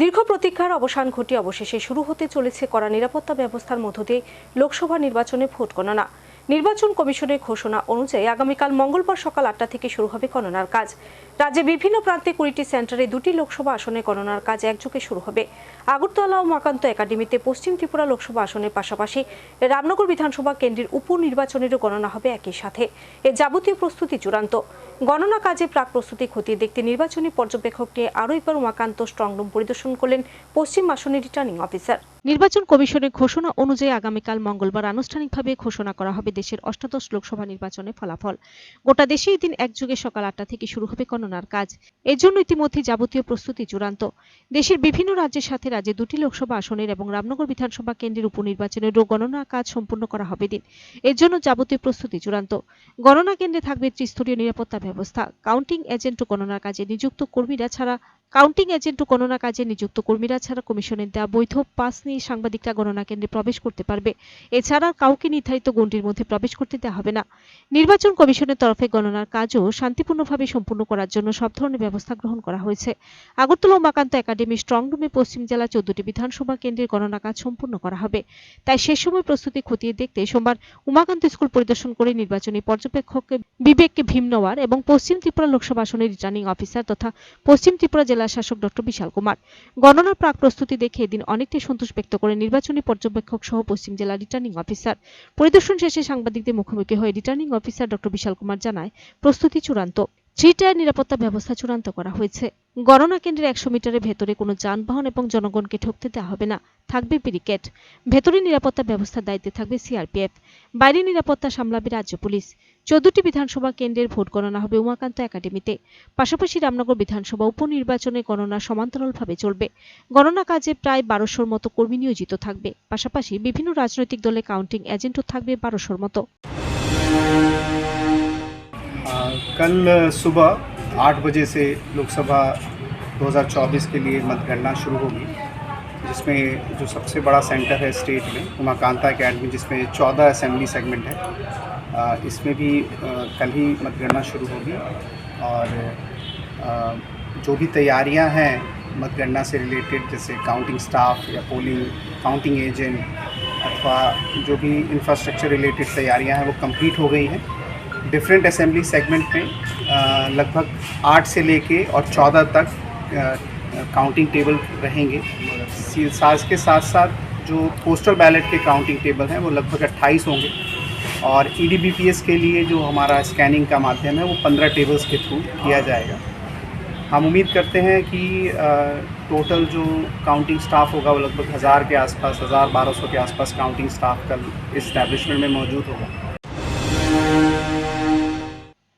দীর্ঘ প্রতীক্ষার অবসান ঘটিয়ে অবশেষে শুরু হতে চলেছে কড়া নিরাপত্তা ব্যবস্থার মধ্য দিয়ে লোকসভা নির্বাচনে ভোট গণনা। নির্বাচন কমিশনের ঘোষণা অনুযায়ী আগামীকাল মঙ্গলবার সকাল আটটা থেকে শুরু হবে গণনার কাজ। রাজ্যে বিভিন্ন প্রান্তে কুড়িটি সেন্টারে দুটি লোকসভা আসনে গণনার কাজ একযোগে শুরু হবে। আগরতলা ও মাকান্ত একাডেমিতে পশ্চিম ত্রিপুরা লোকসভা আসনের পাশাপাশি রামনগর বিধানসভা কেন্দ্রের উপনির্বাচনেরও গণনা হবে একই সাথে। এর যাবতীয় প্রস্তুতি চূড়ান্ত। গণনা কাজে প্রাক প্রস্তুতি খতিয়ে দেখতে নির্বাচনী পর্যবেক্ষক নিয়ে আরও একবার উমাকান্ত স্ট্রংরুম পরিদর্শন করলেন পশ্চিম আসনের রিটার্নিং অফিসার নির্বাচন কমিশনের ঘোষণা অনুযায়ী আগামীকাল মঙ্গলবার আনুষ্ঠানিকভাবে ঘোষণা করা হবে দেশের অষ্টাদশ লোকসভা নির্বাচনের ফলাফল। গোটা দেশে এই দিন একযোগে সকাল আটটা থেকে শুরু হবে গণনার কাজ। এর জন্য ইতিমধ্যে যাবতীয় প্রস্তুতি চূড়ান্ত। দেশের বিভিন্ন রাজ্যের সাথে রাজ্যে দুটি লোকসভা আসনের এবং রামনগর বিধানসভা কেন্দ্রের উপনির্বাচনেরও গণনা কাজ সম্পূর্ণ করা হবে দিন এর জন্য যাবতীয় প্রস্তুতি চূড়ান্ত। গণনা কেন্দ্রে থাকবে ত্রিস্তরীয় নিরাপত্তা ব্যবস্থা। কাউন্টিং এজেন্ট ও গণনার কাজে নিযুক্ত কর্মীরা ছাড়া কাউন্টিং এজেন্ট ও গণনা কাজে নিযুক্ত কর্মীরা ছাড়া কমিশনের দেওয়া বৈধ পাস নিয়ে সাংবাদিকরা গণনা কেন্দ্রে প্রবেশ করতে পারবে। এছাড়া কাউকে নির্ধারিত গণ্ডির মধ্যে প্রবেশ করতে দেওয়া হবে না। নির্বাচন কমিশনের তরফে গণনার কাজও শান্তিপূর্ণভাবে সম্পূর্ণ করার জন্য সব ধরনের ব্যবস্থা গ্রহণ করা হয়েছে। আগরতলা উমাকান্ত একাডেমি স্ট্রং রুমে পশ্চিম জেলা চোদ্দটি বিধানসভা কেন্দ্রের গণনা কাজ সম্পূর্ণ করা হবে। তাই শেষ সময় প্রস্তুতি খতিয়ে দেখতে সোমবার উমাকান্ত স্কুল পরিদর্শন করে নির্বাচনী পর্যবেক্ষক বিবেক ভীমনওয়ার এবং পশ্চিম ত্রিপুরা লোকসভা আসনের রিটার্নিং অফিসার তথা পশ্চিম ত্রিপুরা জেলা শাসক ডক্টর বিশাল কুমার। গণনা প্রাক প্রস্তুতি দেখে এদিন অনেকটাই সন্তোষ ব্যক্ত করে নির্বাচনী পর্যবেক্ষক সহ পশ্চিম জেলা রিটার্নিং অফিসার পরিদর্শন শেষে সাংবাদিকদের মুখোমুখি হয়ে returning officer doctor Bishal Kumar জানায়, প্রস্তুতি চূড়ান্ত। থ্রি টায়ার নিরাপত্তা ব্যবস্থা চূড়ান্ত করা হয়েছে। গণনা কেন্দ্রের একশো মিটারের ভেতরে কোনো যানবাহন এবং জনগণকে ঢুকতে দেওয়া হবে না। থাকবে ব্যারিকেড। ভেতরে নিরাপত্তা ব্যবস্থার দায়িত্বে থাকবে সিআরপিএফ। বাইরে নিরাপত্তা সামলাবে রাজ্য পুলিশ। চোদ্দটি বিধানসভা কেন্দ্রের ভোট গণনা হবে উমাকান্ত একাডেমিতে। পাশাপাশি রামনগর বিধানসভা উপনির্বাচনে গণনা সমান্তরালভাবে চলবে। গণনা কাজে প্রায় বারোশোর মতো কর্মী নিয়োজিত থাকবে। পাশাপাশি বিভিন্ন রাজনৈতিক দলে কাউন্টিং এজেন্টও থাকবে বারোশোর মতো। कल सुबह आठ बजे से लोकसभा 2024 के लिए मतगणना शुरू होगी, जिसमें जो सबसे बड़ा सेंटर है स्टेट में, उमाकांता अकेडमी जिसमें 14 असेंबली सेगमेंट है। इसमें भी कल ही मतगणना शुरू होगी और जो भी तैयारियाँ हैं मतगणना से रिलेटेड, जैसे काउंटिंग स्टाफ या पोलिंग, काउंटिंग एजेंट अथवा जो भी इंफ्रास्ट्रक्चर रिलेटेड तैयारियाँ हैं, वो कंप्लीट हो गई हैं। डिफरेंट असेंबली सेगमेंट में लगभग आठ से लेके और चौदह तक काउंटिंग टेबल रहेंगे। सी- साथ के साथ साथ जो पोस्टल बैलेट के काउंटिंग टेबल हैं, वो लगभग 28 होंगे। और ईडीबीपीएस के लिए जो हमारा स्कैनिंग का माध्यम है, वो 15 टेबल्स के थ्रू किया जाएगा। हम उम्मीद करते हैं कि टोटल जो काउंटिंग स्टाफ होगा, वो लगभग हज़ार के आसपास, हज़ार बारह सौ के आसपास काउंटिंग स्टाफ कल इस स्टैब्लिशमेंट में मौजूद होगा।